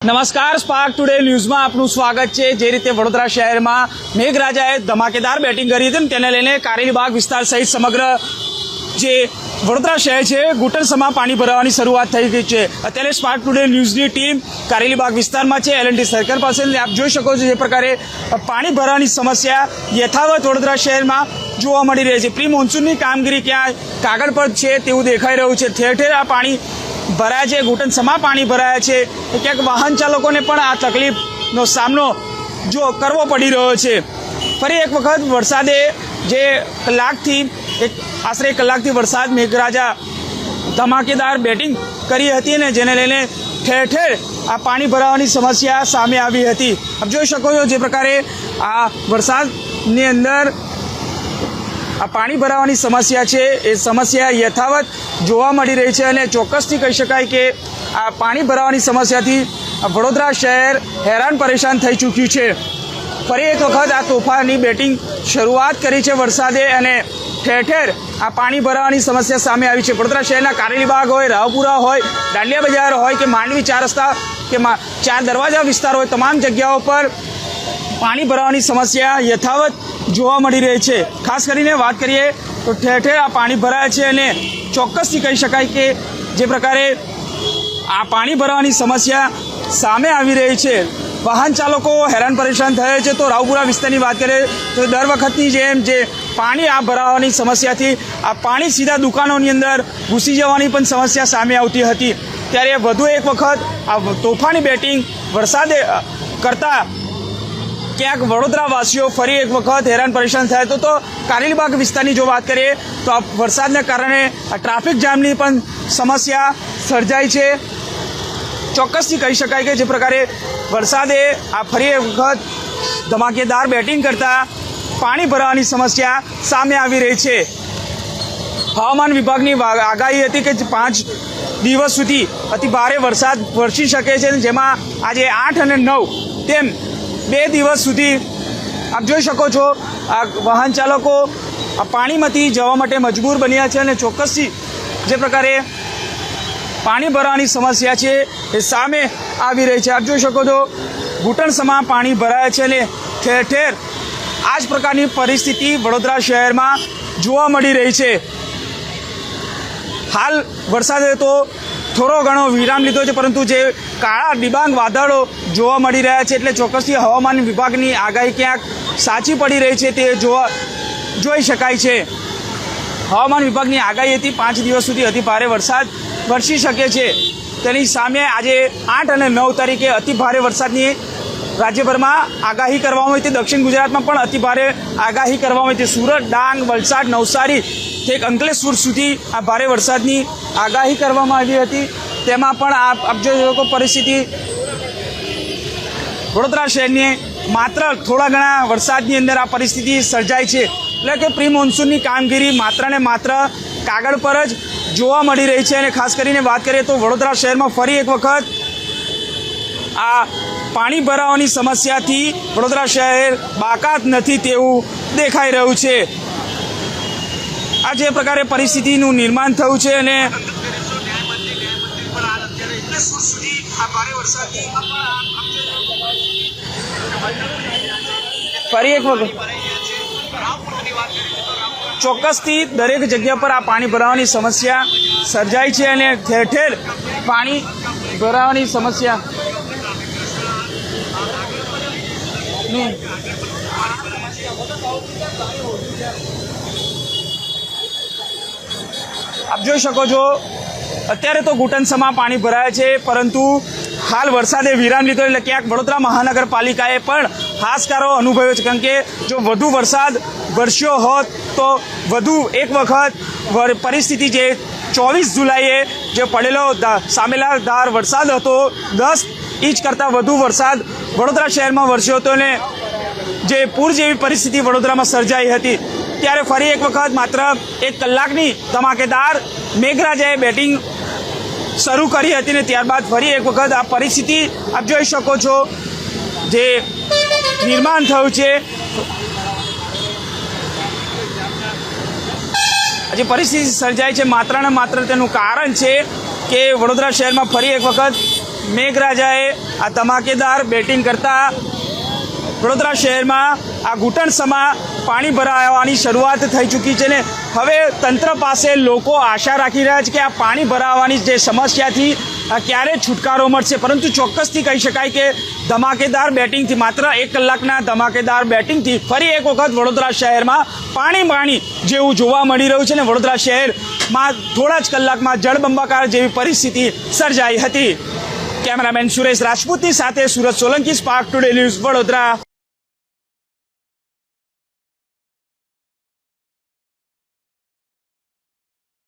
નમસ્કાર spark today ન્યૂઝમાં આપનું સ્વાગત છે. જે રીતે વડોદરા શહેરમાં મેઘરાજાએ ધમાકેદાર બેટિંગ કરી હતી તેને લઈને કારેલીબાગ વિસ્તાર સહિત સમગ્ર જે વડોદરા શહેર છે ઘૂંટણસમાં પાણી ભરાવાની શરૂઆત થઈ ગઈ છે. અત્યારે સ્પાર્ક ટુડે ન્યૂઝની ટીમ કારેલીબાગ વિસ્તારમાં છે. એલએનટી સર્કલ પાસે આપ જોઈ શકો છો જે પ્રકારે પાણી ભરાવાની સમસ્યા યથાવત વડોદરા શહેરમાં જોવા મળી રહી છે. પ્રી મોન્સૂનની કામગીરી ક્યાં કાગળ પર છે તેવું દેખાઈ રહ્યું છે. ઠેર ઠેર આ પાણી ભરાયા છે ઘૂંટણસમા પાણી ભરાયા છે. તો ક્યાંક વાહન ચાલકોને પણ આ તકલીફનો સામનો જો કરવો પડી રહ્યો છે. ફરી એક વખત વરસાદે જે કલાકથી એક, આશરે કલાકથી વરસાદ મેઘરાજા ધમાકેદાર બેટિંગ કરી હતી ને જેને લઈને ઠેર ઠેર આ પાણી ભરાવાની સમસ્યા સામે આવી હતી. આપ જોઈ શકો છો જે પ્રકારે આ વરસાદની અંદર આ પાણી ભરાવાની સમસ્યા છે. એ સમસ્યા યથાવત જોવા મળી રહી છે અને ચોક્કસથી કહી શકાય કે આ પાણી ભરાવાની સમસ્યાથી વડોદરા શહેર હેરાન પરેશાન થઈ ચૂક્યું છે. ફરી એક વખત આ તોફાની બેટિંગ શરૂઆત કરી છે વરસાદે અને ઠેર ઠેર આ પાણી ભરાવાની સમસ્યા સામે આવી છે. વડોદરા શહેરના કારેલીબાગ હોય, રાવપુરા હોય, દાંડિયા બજાર હોય કે માંડવી ચાર રસ્તા કે ચાર દરવાજા વિસ્તાર હોય, તમામ જગ્યાઓ પર પાણી ભરાવાની સમસ્યા યથાવત જોવા મળી રહી છે. ખાસ કરીને વાત કરીએ તો ઠેર ઠેર આ પાણી ભરાય છે અને ચોક્કસથી કહી શકાય કે જે પ્રકારે આ પાણી ભરાવાની સમસ્યા સામે આવી રહી છે. વાહન ચાલકો હેરાન પરેશાન થયા છે. તો રાવપુરા વિસ્તારની વાત કરીએ તો દર વખતની જેમ જે પાણી આ ભરાવાની સમસ્યાથી આ પાણી સીધા દુકાનોની અંદર ઘૂસી જવાની પણ સમસ્યા સામે આવતી હતી. ત્યારે વધુ એક વખત આ તોફાની બેટિંગ વરસાદે કરતા ક્યાંક વડોદરાવાસીઓ ફરી એક વખત હેરાન પરેશાન થયા. તો તો કારેલીબાગ વિસ્તારની જો વાત કરીએ, તો આ વરસાદને કારણે ટ્રાફિક જામની પણ સમસ્યા સર્જાઈ છે. ચોક્કસથી કહી શકાય કે જે પ્રકારે વરસાદે આ ફરી એક વખત ધમાકેદાર બેટિંગ કરતા પાણી ભરાવાની સમસ્યા સામે આવી રહી છે. હવામાન વિભાગની આગાહી હતી કે પાંચ દિવસ સુધી અતિ ભારે વરસાદ વરસી શકે છે. જેમાં આજે આઠ અને નવ તેમ બે દિવસ સુધી આપ જોઈ શકો છો, આ વાહન ચાલકો આ પાણીમાંથી જવા માટે મજબૂર બન્યા છે અને ચોક્કસથી જે પ્રકારે પાણી ભરાવાની સમસ્યા છે એ સામે આવી રહી છે. આપ જોઈ શકો છો, ઘૂંટણસમાં પાણી ભરાયા છે અને ઠેર ઠેર આ જ પ્રકારની પરિસ્થિતિ વડોદરા શહેરમાં જોવા મળી રહી છે. હાલ વરસાદે તો થોડો ઘણો વિરામ લીધો છે, પરંતુ જે કાળા ડિબાંગ વાદળો જોવા મળી રહ્યા છે, એટલે ચોક્કસથી હવામાન વિભાગની આગાહી ક્યાંક સાચી પડી રહી છે તે જોવા, જોઈ શકાય છે. હવામાન વિભાગની આગાહી હતી, પાંચ દિવસ સુધી અતિ ભારે વરસાદ વરસી શકે છે. તેની સામે આજે આઠ અને નવ તારીખે અતિ ભારે વરસાદની રાજ્યભરમાં આગાહી કરવામાં આવી હતી. દક્ષિણ ગુજરાતમાં પણ અતિભારે આગાહી કરવામાં આવી હતી. સુરત, ડાંગ, વલસાડ, નવસારી એક અંકલેશ્વર સુધી આ ભારે વરસાદની આગાહી કરવામાં આવી હતી. તેમાં પણ આપ જો લોકો પરિસ્થિતિ વડોદરા શહેરની માત્ર થોડા ઘણા વરસાદની અંદર આ પરિસ્થિતિ સર્જાય છે. એટલે કે પ્રી મોન્સૂનની કામગીરી માત્ર ને માત્ર કાગળ પર જ જોવા મળી રહી છે. અને ખાસ કરીને વાત કરીએ તો વડોદરા શહેરમાં ફરી એક વખત આ પાણી ભરાવાની સમસ્યાથી વડોદરા શહેર બાકાત નથી તેવું દેખાઈ રહ્યું છે. આ જે પ્રકારે પરિસ્થિતિનું નિર્માણ થયું છે અને ફરી એક વખત. ચોક્કસથી દરેક જગ્યા પર આ પાણી ભરાવાની સમસ્યા સર્જાય છે અને ઠેર ઠેર પાણી ભરાવાની સમસ્યા. આપ જોઈ શકો છો, અત્યારે તો ઘૂંટણસમાં પાણી ભરાય છે, પરંતુ હાલ વરસાદે વિરામ લીધો એટલે ક્યાંક વડોદરા મહાનગરપાલિકાએ પણ હાશકારો અનુભવ્યો છે. કારણ કે જો વધુ વરસાદ વરસ્યો હોત, તો વધુ એક વખત પરિસ્થિતિ જે ચોવીસ જુલાઈએ જે પડેલો સામેલા સામેલાધાર વરસાદ હતો, દસ ઇંચ કરતાં વધુ વરસાદ વડોદરા શહેરમાં વરસ્યો હતો અને જે પૂર જેવી પરિસ્થિતિ વડોદરામાં સર્જાઈ હતી ત્યારે ફરી એક વખત માત્ર એક કલાકની ધમાકેદાર મેઘરાજાએ બેટિંગ શરૂ કરી હતી ને ત્યારબાદ ફરી એક વખત આ પરિસ્થિતિ આપ જોઈ શકો છો જે નિર્માણ થયું છે. જે પરિસ્થિતિ સર્જાય છે માત્ર ને માત્ર તેનું કારણ છે કે વડોદરા શહેરમાં ફરી એક વખત મેઘરાજાએ આ ધમાકેદાર બેટિંગ કરતા વડોદરા શહેરમાં આ ઘૂંટણસમાં પાણી ભરાવાની શરૂઆત થઈ ચૂકી છે ને હવે તંત્ર પાસે લોકો આશા રાખી રહ્યા છે કે આ પાણી ભરાવાની જે સમસ્યાથી ક્યારે છુટકારો મળશે. પરંતુ ચોક્કસથી કહી શકાય કે ધમાકેદાર બેટિંગથી માત્ર એક કલાકના ધમાકેદાર બેટિંગથી ફરી એક વખત વડોદરા શહેરમાં પાણી પાણી જેવું જોવા મળી રહ્યું છે ને વડોદરા શહેરમાં થોડા જ કલાકમાં જળબંબાકાર જેવી પરિસ્થિતિ સર્જાઈ હતી. કેમેરામેન સુરેશ રાજપૂતની સાથે Surat Solanki Spark Today News Vadodara.